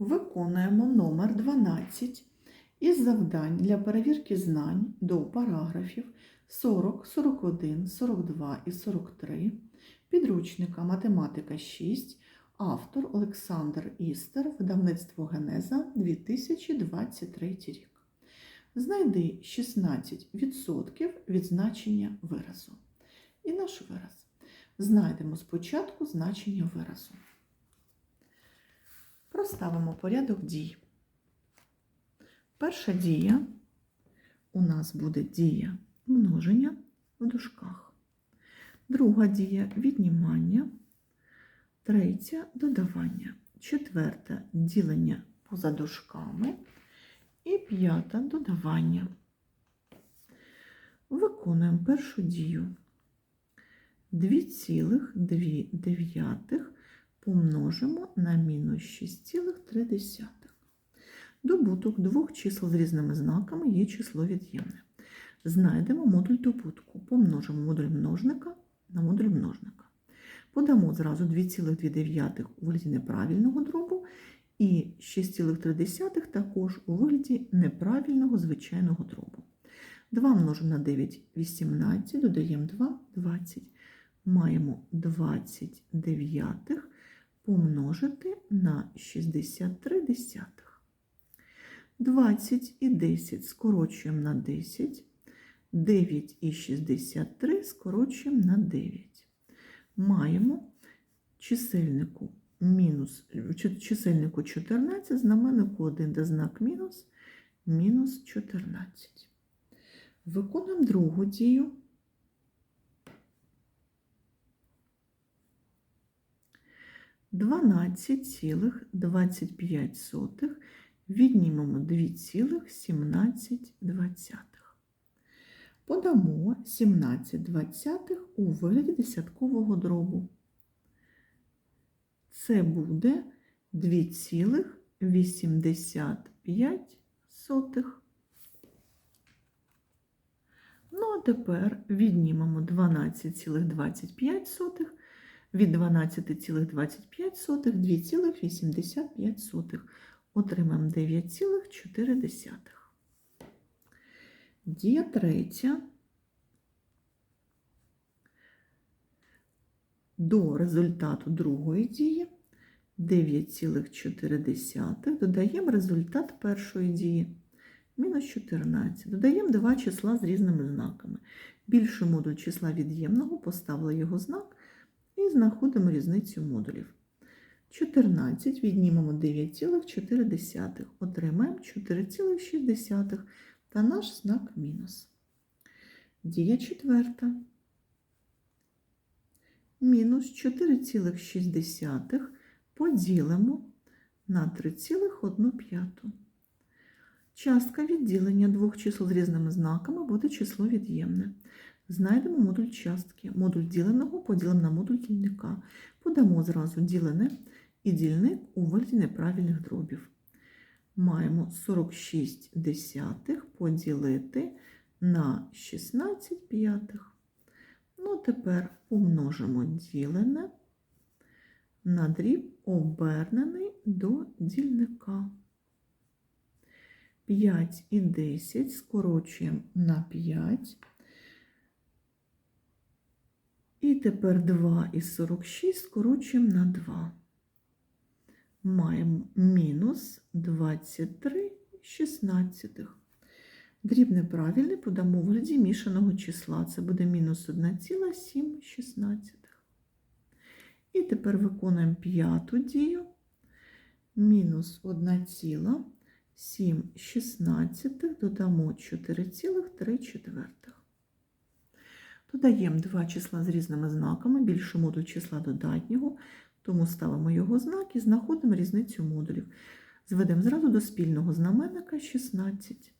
Виконуємо номер 12 із завдань для перевірки знань до параграфів 40, 41, 42 і 43 підручника Математика 6, автор Олександр Істер, видавництво Генеза 2023 рік. Знайди 16% від значення виразу. І наш вираз. Знайдемо спочатку значення виразу. Проставимо порядок дій. Перша дія у нас буде дія множення в дужках. Друга дія віднімання. Третя додавання. Четверта ділення поза дужками. І п'ята додавання. Виконуємо першу дію. 2,2 помножимо на мінус 6,3. Добуток двох чисел з різними знаками є число від'ємне. Знайдемо модуль добутку. Помножимо модуль множника на модуль множника. Подамо зразу 2,2 у вигляді неправильного дробу і 6,3 також у вигляді неправильного звичайного дробу. 2 множимо на 9 – 18, додаємо 2 – 20. Маємо 29 помножити на 63 десятих. 20 і 10 скорочуємо на 10, 9 і 63 скорочуємо на 9. Маємо чисельнику мінус, чисельнику 14, знаменнику 1 де знак мінус, мінус 14. Виконуємо другу дію. Дванадцять цілих двадцять п'ять сотих віднімемо 2,17. Подамо 17 двадцятих у вигляді десяткового дробу. Це буде 2,85. Ну, а тепер віднімемо 12,25 від 12,25 2,85. Отримаємо 9,4. Дія третя. До результату другої дії 9,4 додаємо результат першої дії. Мінус 14. Додаємо два числа з різними знаками. Більший модуль числа від'ємного поставили його знак і знаходимо різницю модулів. 14 віднімемо 9,4, отримаємо 4,6 та наш знак мінус. Дія четверта. Мінус 4,6 поділимо на 3,1. Частка відділення двох чисел з різними знаками буде число від'ємне. Знайдемо модуль частки. Модуль діленого поділимо на модуль дільника. Подамо зразу ділене і дільник у вигляді неправильних дробів. Маємо 46 десятих поділити на 16 п'ятих. Ну, тепер помножимо ділене на дріб обернений до дільника. 5 і 10 скорочуємо на 5. І тепер 2 і 46 скорочуємо на 2. Маємо мінус 23 шістнадцятих. Дріб неправильний подамо у вигляді мішаного числа. Це буде мінус 1,7. І тепер виконуємо п'яту дію. Мінус 1,7 додамо 4,3. Додаємо два числа з різними знаками, більше модуль числа додатнього, тому ставимо його знак і знаходимо різницю модулів. Зведемо зразу до спільного знаменника 16.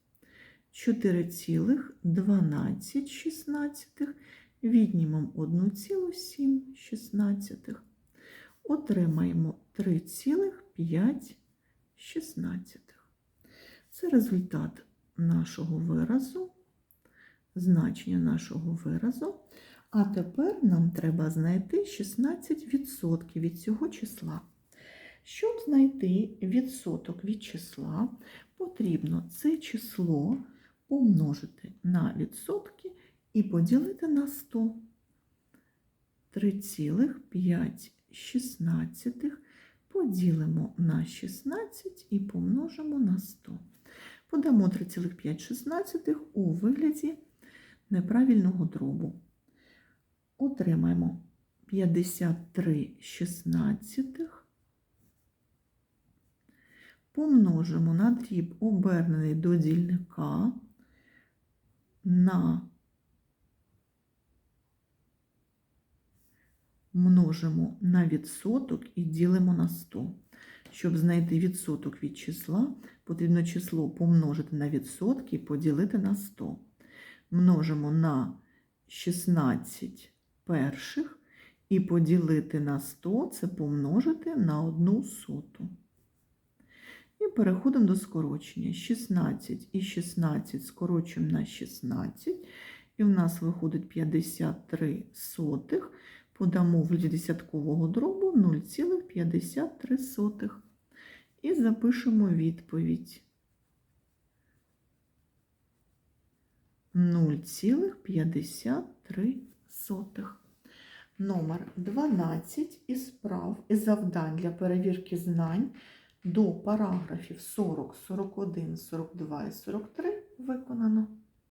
4,12 віднімемо 1,7. Отримаємо 3,5. Це результат нашого виразу, значення нашого виразу. А тепер нам треба знайти 16% від цього числа. Щоб знайти відсоток від числа, потрібно це число помножити на відсотки і поділити на 100. 3,5 поділимо на 16 і помножимо на 100. Подамо 3,5 у вигляді неправильного дробу. Отримаємо 53 шістнадцятих. Помножимо на дріб обернений до дільника на множимо на відсоток і ділимо на 100. Щоб знайти відсоток від числа, потрібно число помножити на відсотки і поділити на 100. Множимо на 16 перших і поділити на 100 це помножити на 1 соту. І переходимо до скорочення. 16 і 16 скорочуємо на 16, і в нас виходить 53 сотих. Подамо в десяткового дробу 0,53. І запишемо відповідь. 0,53. Номер 12 із справ і завдань для перевірки знань до параграфів 40, 41, 42 і 43 виконано.